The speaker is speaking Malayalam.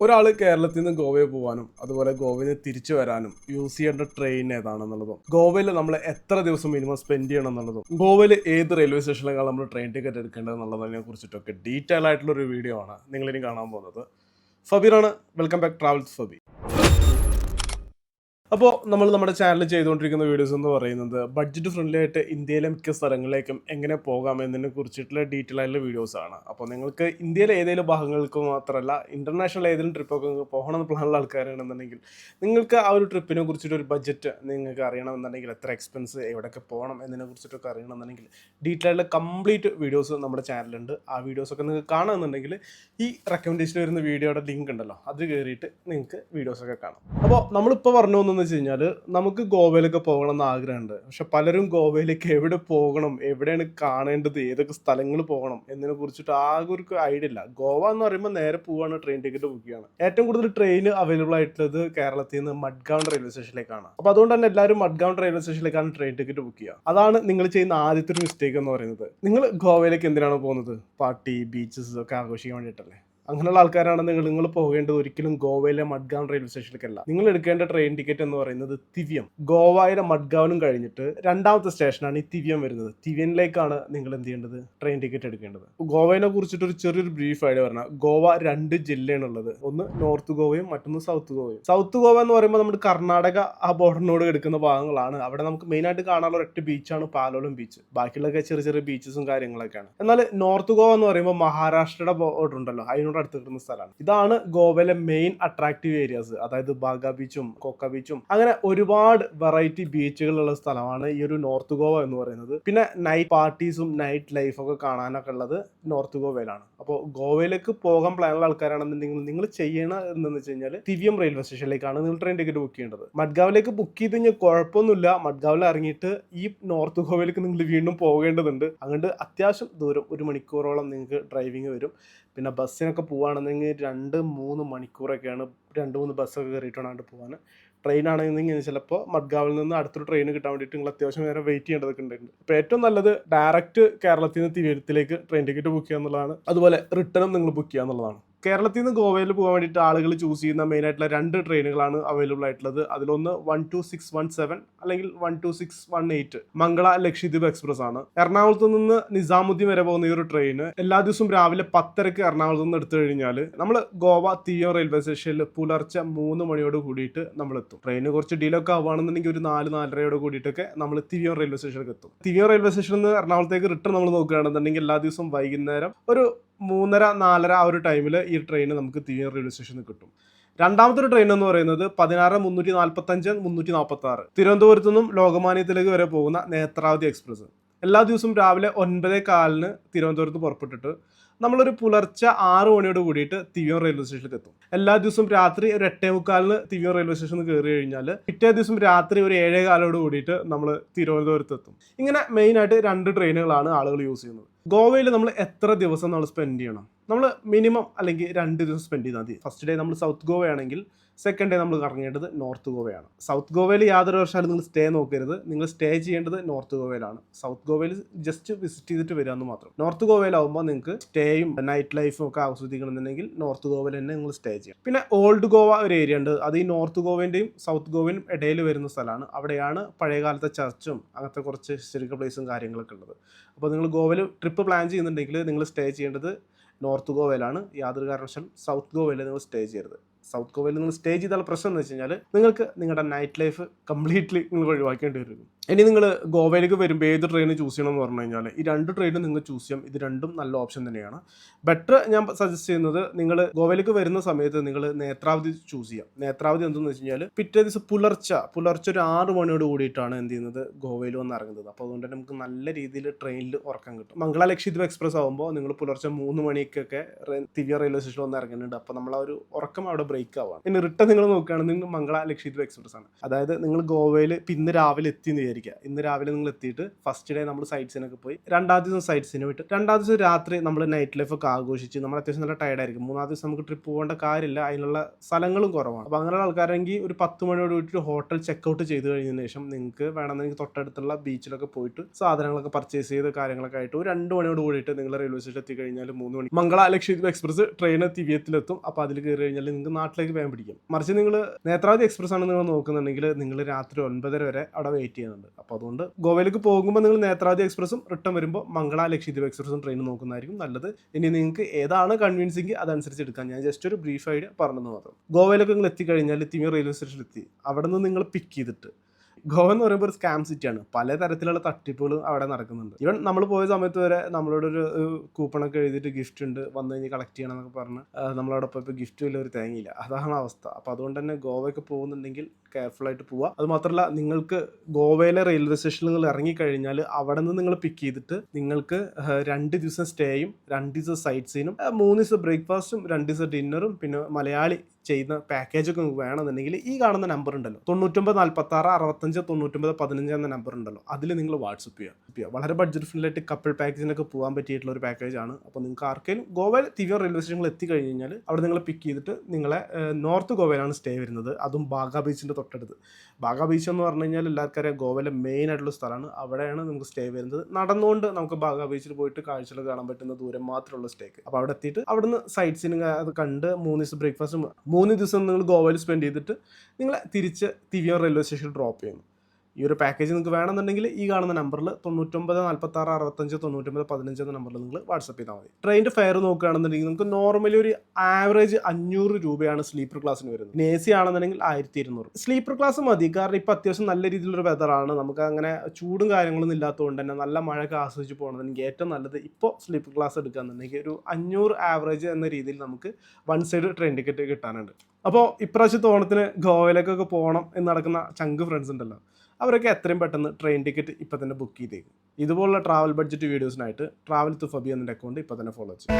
ഒരാൾ കേരളത്തിൽ നിന്ന് ഗോവയിൽ പോകാനും അതുപോലെ ഗോവയിൽ നിന്ന് തിരിച്ചു വരാനും യൂസ് ചെയ്യേണ്ട ട്രെയിൻ ഏതാണെന്നുള്ളതും ഗോവയിൽ നമ്മൾ എത്ര ദിവസം മിനിമം സ്പെൻഡ് ചെയ്യണം എന്നുള്ളതും ഗോവയിൽ ഏത് റെയിൽവേ സ്റ്റേഷനിലാണ് നമ്മൾ ട്രെയിൻ ടിക്കറ്റ് എടുക്കേണ്ടത് എന്നുള്ളതിനെ കുറിച്ചിട്ടൊക്കെ ഡീറ്റെയിൽ ആയിട്ടുള്ള ഒരു വീഡിയോ ആണ് നിങ്ങളിനി കാണാൻ പോകുന്നത്. ഫബീറാണ് വെൽക്കം ബാക്ക് ട്രാവൽസ് ഫബി അപ്പോൾ നമ്മൾ നമ്മുടെ ചാനൽ ചെയ്തുകൊണ്ടിരിക്കുന്ന വീഡിയോസ് എന്ന് പറയുന്നത് ബഡ്ജറ്റ് ഫ്രണ്ട്ലി ആയിട്ട് ഇന്ത്യയിലെ മിക്ക സ്ഥലങ്ങളിലേക്കും എങ്ങനെ പോകാം എന്നതിനെ കുറിച്ചിട്ടുള്ള ഡീറ്റെയിൽ ആയിട്ടുള്ള വീഡിയോസ് ആണ്. അപ്പോൾ നിങ്ങൾക്ക് ഇന്ത്യയിലെ ഏതെങ്കിലും ഭാഗങ്ങൾക്ക് മാത്രമല്ല ഇന്റർനാഷണൽ ഏതെങ്കിലും ട്രിപ്പൊക്കെ പോകണം എന്ന് പ്ലാനുള്ള ആൾക്കാരാണെന്നുണ്ടെങ്കിൽ നിങ്ങൾക്ക് ആ ഒരു ട്രിപ്പിനെ കുറിച്ചിട്ട് ഒരു ബഡ്ജറ്റ് നിങ്ങൾക്ക് അറിയണമെന്നുണ്ടെങ്കിൽ എത്ര എക്സ്പെൻസ് എവിടെയൊക്കെ പോകണം എന്നതിനെ കുറിച്ചിട്ടൊക്കെ അറിയണമെന്നുണ്ടെങ്കിൽ ഡീറ്റെയിൽ ആയിട്ടുള്ള കംപ്ലീറ്റ് വീഡിയോസ് നമ്മുടെ ചാനലുണ്ട് ആ വീഡിയോസൊക്കെ നിങ്ങൾക്ക് കാണുമെന്നുണ്ടെങ്കിൽ ഈ റെക്കമെൻഡേഷൻ വരുന്ന വീഡിയോയുടെ ലിങ്ക് ഉണ്ടല്ലോ അത് കയറിയിട്ട് നിങ്ങൾക്ക് വീഡിയോസൊക്കെ കാണാം. അപ്പോൾ നമ്മളിപ്പോൾ പറഞ്ഞു വന്നതെന്ന് വെച്ച് കഴിഞ്ഞാൽ നമുക്ക് ഗോവയിലൊക്കെ പോകണം എന്ന് ആഗ്രഹമുണ്ട്. പക്ഷെ പലരും ഗോവയിലേക്ക് എവിടെ പോകണം എവിടെയാണ് കാണേണ്ടത് ഏതൊക്കെ സ്ഥലങ്ങൾ പോകണം എന്നതിനെ കുറിച്ചിട്ട് ആകെ ഒരു ഐഡിയ ഇല്ല. ഗോവ എന്ന് പറയുമ്പോൾ നേരെ പോവാണ് ട്രെയിൻ ടിക്കറ്റ് ബുക്ക് ചെയ്യണം ഏറ്റവും കൂടുതൽ ട്രെയിൻ അവൈലബിൾ ആയിട്ടുള്ളത് കേരളത്തിൽ നിന്ന് മഡ്ഗാവ് റെയിൽവേ സ്റ്റേഷനിലേക്കാണ് അപ്പോൾ അതുകൊണ്ട് തന്നെ എല്ലാവരും മഡ്ഗാവ് റെയിൽവേ സ്റ്റേഷനിലേക്കാണ് ട്രെയിൻ ടിക്കറ്റ് ബുക്ക് ചെയ്യുക. അതാണ് നിങ്ങൾ ചെയ്യുന്ന ആദ്യത്തെ ഒരു മിസ്റ്റേക്ക് എന്ന് പറയുന്നത്. നിങ്ങൾ ഗോവയിലേക്ക് എന്തിനാണ് പോകുന്നത്? പാർട്ടി ബീച്ചസ് ഒക്കെ ആഘോഷിക്കാൻ വേണ്ടിയിട്ടല്ലേ? അങ്ങനെയുള്ള ആൾക്കാരാണ് നിങ്ങൾ നിങ്ങൾ പോകേണ്ടത് ഒരിക്കലും ഗോവയിലെ മഡ്ഗാവ് റെയിൽവേ സ്റ്റേഷനിലേക്കല്ല നിങ്ങൾ എടുക്കേണ്ട ട്രെയിൻ ടിക്കറ്റ് എന്ന് പറയുന്നത് തിവ്യം. ഗോവയിലെ മഡ്ഗാവിനും കഴിഞ്ഞിട്ട് രണ്ടാമത്തെ സ്റ്റേഷനാണ് ഈ തിവ്യം വരുന്നത്. തിവ്യനിലേക്കാണ് നിങ്ങൾ എന്ത് ചെയ്യേണ്ടത്? ട്രെയിൻ ടിക്കറ്റ് എടുക്കേണ്ടത്. ഗോവയെ കുറിച്ചിട്ട് ഒരു ചെറിയൊരു ബ്രീഫ് ആയിട്ട് പറഞ്ഞാൽ ഗോവ രണ്ട് ജില്ലയാണ് ഉള്ളത് ഒന്ന് നോർത്ത് ഗോവയും മറ്റൊന്ന് സൗത്ത് ഗോവയും. സൗത്ത് ഗോവ എന്ന് പറയുമ്പോൾ നമ്മുടെ കർണാടക ആ ബോർഡറിനോട് എടുക്കുന്ന ഭാഗങ്ങളാണ്. അവിടെ നമുക്ക് മെയിൻ ആയിട്ട് കാണാനുള്ള ഒറ്റ ബീച്ചാണ് പാലോളം ബീച്ച് ബാക്കിയുള്ളൊക്കെ ചെറിയ ചെറിയ ബീച്ചസും കാര്യങ്ങളൊക്കെയാണ്. എന്നാൽ നോർത്ത് ഗോവ എന്ന് പറയുമ്പോൾ മഹാരാഷ്ട്രയുടെ ബോർഡർ ഉണ്ടല്ലോ. അതിനോട് അടുത്ത് കിട്ടുന്ന സ്ഥലമാണ്. ഇതാണ് ഗോവയിലെ മെയിൻ അട്രാക്റ്റീവ് ഏരിയാസ് അതായത് ബാഗ ബീച്ചും കൊക്ക ബീച്ചും അങ്ങനെ ഒരുപാട് വെറൈറ്റി ബീച്ചുകളുള്ള സ്ഥലമാണ് ഈ ഒരു നോർത്ത് ഗോവ എന്ന് പറയുന്നത്. പിന്നെ നൈറ്റ് പാർട്ടീസും നൈറ്റ് ലൈഫൊക്കെ കാണാനൊക്കെ ഉള്ളത് നോർത്ത് ഗോവയിലാണ് അപ്പോൾ ഗോവയിലേക്ക് പോകാൻ പ്ലാൻ ഉള്ള ആൾക്കാരാണെന്നുണ്ടെങ്കിൽ നിങ്ങൾ ചെയ്യണ എന്ന് വെച്ച് കഴിഞ്ഞാൽ തിവ്യം റെയിൽവേ സ്റ്റേഷനിലേക്കാണ് നിങ്ങൾ ട്രെയിൻ ടിക്കറ്റ് ബുക്ക് ചെയ്യേണ്ടത്. മഡ്ഗാവിലേക്ക് ബുക്ക് ചെയ്ത് കഴിഞ്ഞാൽ കുഴപ്പമൊന്നുമില്ല. മഡ്ഗാവിൽ ഇറങ്ങിയിട്ട് ഈ നോർത്ത് ഗോവയിലേക്ക് നിങ്ങൾ വീണ്ടും പോകേണ്ടതുണ്ട്. അതുകൊണ്ട് അത്യാവശ്യം ദൂരം ഒരു മണിക്കൂറോളം നിങ്ങൾക്ക് ഡ്രൈവിംഗ് വരും. പിന്നെ ബസ്സിനൊക്കെ പോവുകയാണെന്നെങ്കിൽ രണ്ട് മൂന്ന് മണിക്കൂറൊക്കെയാണ് രണ്ട് മൂന്ന് ബസ്സൊക്കെ കയറിയിട്ട് വേണം അങ്ങോട്ട് പോകാൻ ട്രെയിൻ ആണെന്നുണ്ടെങ്കിൽ ചിലപ്പോൾ മഡ്ഗാവിൽ നിന്ന് അടുത്തൊരു ട്രെയിൻ കിട്ടാൻ വേണ്ടിയിട്ട് നിങ്ങൾ അത്യാവശ്യം നേരം വെയിറ്റ് ചെയ്യേണ്ടതൊക്കെ ഉണ്ട് അപ്പോൾ ഏറ്റവും നല്ലത് ഡയറക്റ്റ് കേരളത്തിൽ നിന്ന് തിരുവനന്തപുരത്തിലേക്ക് ട്രെയിൻ ടിക്കറ്റ് ബുക്ക് ചെയ്യുക എന്നുള്ളതാണ്. അതുപോലെ റിട്ടേണും നിങ്ങൾ ബുക്ക് ചെയ്യുക എന്നുള്ളതാണ്. കേരളത്തിൽ നിന്ന് ഗോവയിൽ പോകാൻ വേണ്ടിയിട്ട് ആളുകൾ ചൂസ് ചെയ്യുന്ന മെയിൻ ആയിട്ടുള്ള രണ്ട് ട്രെയിനുകളാണ് അവൈലബിൾ ആയിട്ടുള്ളത്. അതിലൊന്ന് one two six one seven അല്ലെങ്കിൽ one two six one eight Mangala Lakshadweep express ആണ്. എറണാകുളത്ത് നിന്ന് നിസാമുദ്ദീൻ വരെ പോകുന്ന ഈ ഒരു ട്രെയിൻ എല്ലാ ദിവസവും രാവിലെ പത്തരക്ക് എറണാകുളത്ത് നിന്ന് എടുത്തു കഴിഞ്ഞാൽ നമ്മൾ ഗോവ തീയോ റെയിൽവേ സ്റ്റേഷനിൽ പുലർച്ചെ മൂന്ന് മണിയോട് കൂടിയിട്ട് നമ്മൾ എത്തും ട്രെയിന് കുറച്ച് ഡിലേ ഒക്കെ ആവുകയാണെന്നുണ്ടെങ്കിൽ ഒരു നാല് നാലരയോട് കൂടിയിട്ടൊക്കെ നമ്മൾ തിരിയം റെയിൽവേ സ്റ്റേഷനിലേക്ക് എത്തും. തിരിയം റെയിൽവേ സ്റ്റേഷനിൽ നിന്ന് എറണാകുളത്തേക്ക് റിട്ടേൺ നമ്മൾ നോക്കുകയാണെന്നുണ്ടെങ്കിൽ എല്ലാ ദിവസവും വൈകുന്നേരം ഒരു മൂന്നര നാലര ആ ഒരു ടൈമിൽ ഈ ട്രെയിൻ നമുക്ക് തിരിഞ്ഞ റെയിൽവേ സ്റ്റേഷനിൽ കിട്ടും. രണ്ടാമത്തെ ഒരു ട്രെയിൻ എന്ന് പറയുന്നത് പതിനാറ് മുന്നൂറ്റി നാൽപ്പത്തഞ്ച് മുന്നൂറ്റി നാൽപ്പത്തി ആറ് തിരുവനന്തപുരത്തു നിന്നും ലോകമാന്യത്തിലേക്ക് വരെ പോകുന്ന നേത്രാവതി എക്സ്പ്രസ് എല്ലാ ദിവസവും രാവിലെ ഒൻപതേ കാലിന് തിരുവനന്തപുരത്ത് പുറപ്പെട്ടിട്ട് നമ്മളൊരു പുലർച്ചെ ആറ് മണിയോട് കൂടിയിട്ട് തിവിയം റെയിൽവേ സ്റ്റേഷനിലേക്ക് എത്തും. എല്ലാ ദിവസവും രാത്രി ഒരു എട്ടേ മുക്കാലിന് തിവിയം റെയിൽവേ സ്റ്റേഷനിൽ കയറി കഴിഞ്ഞാൽ പിറ്റേ ദിവസം രാത്രി ഒരു ഏഴേ കാലോട് കൂടിയിട്ട് നമ്മൾ തിരുവനന്തപുരത്ത് എത്തും. ഇങ്ങനെ മെയിനായിട്ട് രണ്ട് ട്രെയിനുകളാണ് ആളുകൾ യൂസ് ചെയ്യുന്നത്. ഗോവയിൽ നമ്മൾ എത്ര ദിവസം നമ്മൾ സ്പെൻഡ് ചെയ്യണം? നമ്മൾ മിനിമം അല്ലെങ്കിൽ രണ്ട് ദിവസം സ്പെൻഡ് ചെയ്താൽ മതി. ഫസ്റ്റ് ഡേ നമ്മൾ സൗത്ത് ഗോവയാണെങ്കിൽ സെക്കൻഡ് ഡേ നമ്മൾ കറങ്ങേണ്ടത് നോർത്ത് ഗോവയാണ്. സൗത്ത് ഗോവയിൽ യാതൊരു വർഷമായാലും നിങ്ങൾ സ്റ്റേ നോക്കരുത്. നിങ്ങൾ സ്റ്റേ ചെയ്യേണ്ടത് നോർത്ത് ഗോവയിലാണ്. സൗത്ത് ഗോവയിൽ ജസ്റ്റ് വിസിറ്റ് ചെയ്തിട്ട് വരിക എന്ന് മാത്രം. നോർത്ത് ഗോവയിലാവുമ്പോൾ നിങ്ങൾക്ക് സ്റ്റേയും നൈറ്റ് ലൈഫും ഒക്കെ ആസ്വദിക്കണമെന്നുണ്ടെങ്കിൽ നോർത്ത് ഗോവയിൽ തന്നെ നിങ്ങൾ സ്റ്റേ ചെയ്യാം പിന്നെ ഓൾഡ് ഗോവ ഒരു ഏരിയ ഉണ്ട്. അത് ഈ നോർത്ത് ഗോവന്റെയും സൗത്ത് ഗോവയും ഇടയിൽ വരുന്ന സ്ഥലമാണ്. അവിടെയാണ് പഴയകാലത്തെ ചർച്ചും അങ്ങനത്തെ കുറച്ച് ഹിസ്റ്ററിക്കൽ പ്ലേസും കാര്യങ്ങളൊക്കെ ഉള്ളത്. അപ്പോൾ നിങ്ങൾ ഗോവയിൽ ട്രിപ്പ് പ്ലാൻ ചെയ്യുന്നുണ്ടെങ്കിൽ നിങ്ങൾ സ്റ്റേ ചെയ്യേണ്ടത് നോർത്ത് ഗോവയിലാണ്. യാതൊരു കാരണവശാലും സൗത്ത് ഗോവയിൽ നിങ്ങൾ സ്റ്റേ ചെയ്യരുത്. സൗത്ത് ഗോവയിൽ നിങ്ങൾ സ്റ്റേ ചെയ്താൽ പ്രശ്നം എന്ന് വെച്ച് കഴിഞ്ഞാൽ നിങ്ങൾക്ക് നിങ്ങളുടെ നൈറ്റ് ലൈഫ് കംപ്ലീറ്റ്ലി നിങ്ങൾ ഒഴിവാക്കേണ്ടി വരും. ഇനി നിങ്ങൾ ഗോവയിലേക്ക് വരുമ്പോൾ ഏത് ട്രെയിൻ ചൂസ് ചെയ്യണം എന്ന് പറഞ്ഞു കഴിഞ്ഞാൽ ഈ രണ്ട് ട്രെയിനും നിങ്ങൾ ചൂസ് ചെയ്യാം. ഇത് രണ്ടും നല്ല ഓപ്ഷൻ തന്നെയാണ്. ബെറ്റർ ഞാൻ സജസ്റ്റ് ചെയ്യുന്നത് നിങ്ങൾ ഗോവയിലേക്ക് വരുന്ന സമയത്ത് നിങ്ങൾ നേത്രാവതി ചൂസ് ചെയ്യാം. നേത്രാവതി എന്തെന്ന് വെച്ച് കഴിഞ്ഞാൽ പിറ്റേ ദിവസം പുലർച്ച പുലർച്ചെ ഒരു ആറ് മണിയോട് കൂടിയിട്ടാണ് എന്ത് ചെയ്യുന്നത്? ഗോവയിൽ വന്ന് ഇറങ്ങുന്നത്. അപ്പോൾ അതുകൊണ്ട് നമുക്ക് നല്ല രീതിയിൽ ട്രെയിനിൽ ഉറക്കം കിട്ടും. മംഗള ലക്ഷദ്വീപ് എക്സ്പ്രസ് ആകുമ്പോൾ നിങ്ങൾ പുലർച്ചെ മൂന്ന് മണിക്കൊക്കെ ദിവ്യ റെയിൽവേ സ്റ്റേഷനിൽ വന്ന് ഇറങ്ങുന്നുണ്ട്. അപ്പോൾ നമ്മൾ ആ ഒരു ഉറക്കം അവിടെ ബ്രേക്ക് ആവാം ഇനി റിട്ടേൺ നിങ്ങൾ നോക്കുകയാണെങ്കിൽ മംഗള ലക്ഷദ്വീപ് എക്സ്പ്രസ് ആണ്. അതായത് നിങ്ങൾ ഗോവയിൽ പിന്നെ രാവിലെ എത്തി എന്ന് വിചാരിക്കുക ഇന്ന് രാവിലെ നിങ്ങൾ എത്തിയിട്ട് ഫസ്റ്റ് ഡേ നമ്മൾ സൈറ്റ്സിനൊക്കെ പോയി രണ്ടാം ദിവസം സൈറ്റ്സിന് വിട്ട് രണ്ടാം ദിവസം രാത്രി നമ്മൾ നൈറ്റ് ലൈഫ് ഒക്കെ ആഘോഷിച്ച് നമ്മൾ അത്യാവശ്യം നല്ല ടയർഡ് ആയിരിക്കും. മൂന്നാം ദിവസം നമുക്ക് ട്രിപ്പ് പോകേണ്ട കാര്യമില്ല. അതിനുള്ള സ്ഥലങ്ങളും കുറവാണ്. അപ്പോൾ അങ്ങനെയുള്ള ആൾക്കാരെങ്കിൽ ഒരു പത്ത് മണിയോട് കൂടിയിട്ട് ഹോട്ടൽ ചെക്കൗട്ട് ചെയ്ത് കഴിഞ്ഞതിന് ശേഷം നിങ്ങൾക്ക് വേണമെന്നെങ്കിൽ തൊട്ടടുത്തുള്ള ബീച്ചിലൊക്കെ പോയിട്ട് സാധനങ്ങളൊക്കെ പർച്ചേസ് ചെയ്ത് കാര്യങ്ങളൊക്കെ ആയിട്ട് ഒരു രണ്ട് മണിയോട് കൂടിയിട്ട് നിങ്ങൾ റെയിൽവേ സ്റ്റേഷൻ എത്തി കഴിഞ്ഞാൽ മൂന്ന് മണി. മംഗള ലക്ഷദ്വീപ് എക്സ്പ്രസ് ട്രെയിൻ തിവ്യത്തിലെത്തും അപ്പോൾ അതിൽ കയറി കഴിഞ്ഞാൽ നിങ്ങൾക്ക് നാട്ടിലേക്ക് വേഗം പിടിക്കും. മറിച്ച് നിങ്ങൾ നേത്രാവതി എക്സ്പ്രസ് ആണ് നിങ്ങൾ നോക്കുന്നുണ്ടെങ്കിൽ നിങ്ങൾ രാത്രി ഒൻപതര വരെ അവിടെ വെയിറ്റ് ചെയ്യുന്നുണ്ട്. അപ്പോൾ അതുകൊണ്ട് ഗോവയിലേക്ക് പോകുമ്പോൾ നിങ്ങൾ നേത്രാദി എക്സ്പ്രസും റിട്ടേൺ വരുമ്പോൾ മംഗള ലക്ഷദ്വീപ് എക്സ്പ്രസും ട്രെയിൻ നോക്കുന്നതായിരിക്കും നല്ലത്. ഇനി നിങ്ങൾക്ക് ഏതാണ് കൺവിൻസിങ് അതനുസരിച്ച് എടുക്കാം. ഞാൻ ജസ്റ്റ് ഒരു ബ്രീഫ് ഐഡിയ പറഞ്ഞത് മാത്രം. ഗോവയിലൊക്കെ നിങ്ങൾ എത്തിക്കഴിഞ്ഞാൽ തിമിയ റെയിൽവേ സ്റ്റേഷനിൽ എത്തി. അവിടെ നിന്ന് നിങ്ങൾ പിക്ക് ചെയ്തിട്ട്. ഗോവ എന്ന് പറയുമ്പോൾ ഒരു സ്കാം സിറ്റിയാണ് പല തരത്തിലുള്ള തട്ടിപ്പുകളും അവിടെ നടക്കുന്നുണ്ട്. ഈവൻ നമ്മൾ പോയ സമയത്ത് വരെ നമ്മളോട് ഒരു കൂപ്പണൊക്കെ എഴുതിയിട്ട് ഗിഫ്റ്റ് ഉണ്ട്. വന്നു കഴിഞ്ഞ് കളക്ട് ചെയ്യണം എന്നൊക്കെ പറഞ്ഞ് നമ്മളോടൊപ്പം പോയപ്പോൾ ഗിഫ്റ്റ് വലിയ ഒരു തേങ്ങയില്ല. അതാണ് അവസ്ഥ. അപ്പോൾ അതുകൊണ്ട് തന്നെ ഗോവയ്ക്ക് പോകുന്നുണ്ടെങ്കിൽ കെയർഫുൾ ആയിട്ട് പോവുക. അത് മാത്രമല്ല നിങ്ങൾക്ക് ഗോവയിലെ റെയിൽവേ സ്റ്റേഷനിൽ നിങ്ങൾ ഇറങ്ങിക്കഴിഞ്ഞാൽ അവിടെ നിന്ന് നിങ്ങൾ പിക്ക് ചെയ്തിട്ട് നിങ്ങൾക്ക് രണ്ട് ദിവസം സ്റ്റേയും രണ്ട് ദിവസം സൈറ്റ് സീനും മൂന്ന് ദിവസം ബ്രേക്ക്ഫാസ്റ്റും രണ്ട് ദിവസം ഡിന്നറും പിന്നെ മലയാളി ചെയ്യുന്ന പാക്കേജൊക്കെ നിങ്ങൾക്ക് വേണമെന്നുണ്ടെങ്കിൽ ഈ കാണുന്ന നമ്പർ ഉണ്ടല്ലോ. തൊണ്ണൂറ്റൊമ്പത് നാൽപ്പത്തി ആറ് അറുപത്തഞ്ച് തൊണ്ണൂറ്റൊമ്പത് പതിനഞ്ച് എന്ന നമ്പർ ഉണ്ടല്ലോ. അതിൽ നിങ്ങൾ വാട്സപ്പ് ചെയ്യുക. വളരെ ബഡ്ജറ്റ് ഫ്രണ്ട്ലായിട്ട് കപ്പിൾ പാക്കേജിനൊക്കെ പോകാൻ പറ്റിയിട്ടുള്ള ഒരു പാക്കേജാണ് അപ്പോൾ നിങ്ങൾക്ക് ആർക്കെങ്കിലും ഗോവയിൽ തിവിയ റെയിൽവേ സ്റ്റേഷനിൽ എത്തിക്കഴിഞ്ഞാൽ കഴിഞ്ഞാൽ അവിടെ നിങ്ങൾ പിക്ക് ചെയ്തിട്ട് നിങ്ങളെ നോർത്ത് ഗോവയിലാണ് സ്റ്റേ വരുന്നത്. അതും ബാഗ ബീച്ചിന്റെ തൊട്ടടുത്ത്. ബാഗ ബീച്ച് എന്ന് പറഞ്ഞു കഴിഞ്ഞാൽ എല്ലാവർക്കും അറിയാം ഗോവയിലെ മെയിൻ ആയിട്ടുള്ള സ്ഥലമാണ്. അവിടെയാണ് നമുക്ക് സ്റ്റേ വരുന്നത്. നടന്നുകൊണ്ട് നമുക്ക് ബാഗ ബീച്ചിൽ പോയിട്ട് കാഴ്ചകൾ കാണാൻ പറ്റുന്ന ദൂരം മാത്രമുള്ള സ്റ്റേക്ക് അപ്പോൾ അവിടെ എത്തിയിട്ട് അവിടുന്ന് സൈറ്റ് സീനും അത് കണ്ട് മൂന്ന് ദിവസം ബ്രേക്ക്ഫാസ്റ്റ് മൂന്ന് ദിവസം നിങ്ങൾ ഗോവയിൽ സ്പെൻഡ് ചെയ്തിട്ട് നിങ്ങളെ തിരിച്ച് തിവിയം റെയിൽവേ സ്റ്റേഷനിൽ ഡ്രോപ്പ് ചെയ്യുന്നു. ഈ ഒരു പാക്കേജ് നിങ്ങൾക്ക് വേണമെന്നുണ്ടെങ്കിൽ ഈ കാണുന്ന നമ്പറിൽ തൊണ്ണൂറ്റൊമ്പത് നാൽപ്പത്തി ആറ് അറുപത്തഞ്ച് തൊണ്ണൂറ്റൊമ്പത് പതിനഞ്ച് എന്ന നമ്പറിൽ നിങ്ങൾ വാട്സപ്പ് ചെയ്താൽ മതി. ട്രെയിനിന്റെ ഫെയർ നോക്കുകയാണെന്നുണ്ടെങ്കിൽ നിങ്ങൾക്ക് നോർമലി ഒരു ആവറേജ് അഞ്ഞൂറ് രൂപയാണ് സ്ലീപ്പർ ക്ലാസ്സിന് വരുന്നത്. പിന്നെ എ സി ആണെന്നുണ്ടെങ്കിൽ ആയിരത്തി ഇരുന്നൂറ്. സ്ലീപ്പർ ക്ലാസ് മതി. കാരണം ഇപ്പോൾ അത്യാവശ്യം നല്ല രീതിയിലൊരു വെതറാണ് നമുക്ക് അങ്ങനെ ചൂടും കാര്യങ്ങളൊന്നും ഇല്ലാത്തതുകൊണ്ട് തന്നെ നല്ല മഴയൊക്കെ ആസ്വദിച്ച് പോകണമെന്നുണ്ടെങ്കിൽ ഏറ്റവും നല്ലത് ഇപ്പോൾ സ്ലീപ്പർ ക്ലാസ് എടുക്കുകയെന്നുണ്ടെങ്കിൽ ഒരു അഞ്ഞൂറ് ആവറേജ് എന്ന രീതിയിൽ നമുക്ക് വൺ സൈഡ് ട്രെയിൻ ടിക്കറ്റ് കിട്ടാനുണ്ട്. അപ്പോൾ ഇപ്രാവശ്യത്തെ ഓണത്തിന് ഗോവയിലേക്കൊക്കെ പോകണം എന്ന് നടക്കുന്ന ചങ്ക് ഫ്രണ്ട്സ് ഉണ്ടല്ലോ. അവരൊക്കെ എത്രയും പെട്ടെന്ന് ട്രെയിൻ ടിക്കറ്റ് ഇപ്പം തന്നെ ബുക്ക് ചെയ്തേക്കും. ഇതുപോലുള്ള ട്രാവൽ ബഡ്ജറ്റ് വീഡിയോസിനായിട്ട് ട്രാവൽ ടു ഫബി എന്ന അക്കൗണ്ട് ഇപ്പം തന്നെ ഫോളോ ചെയ്യും.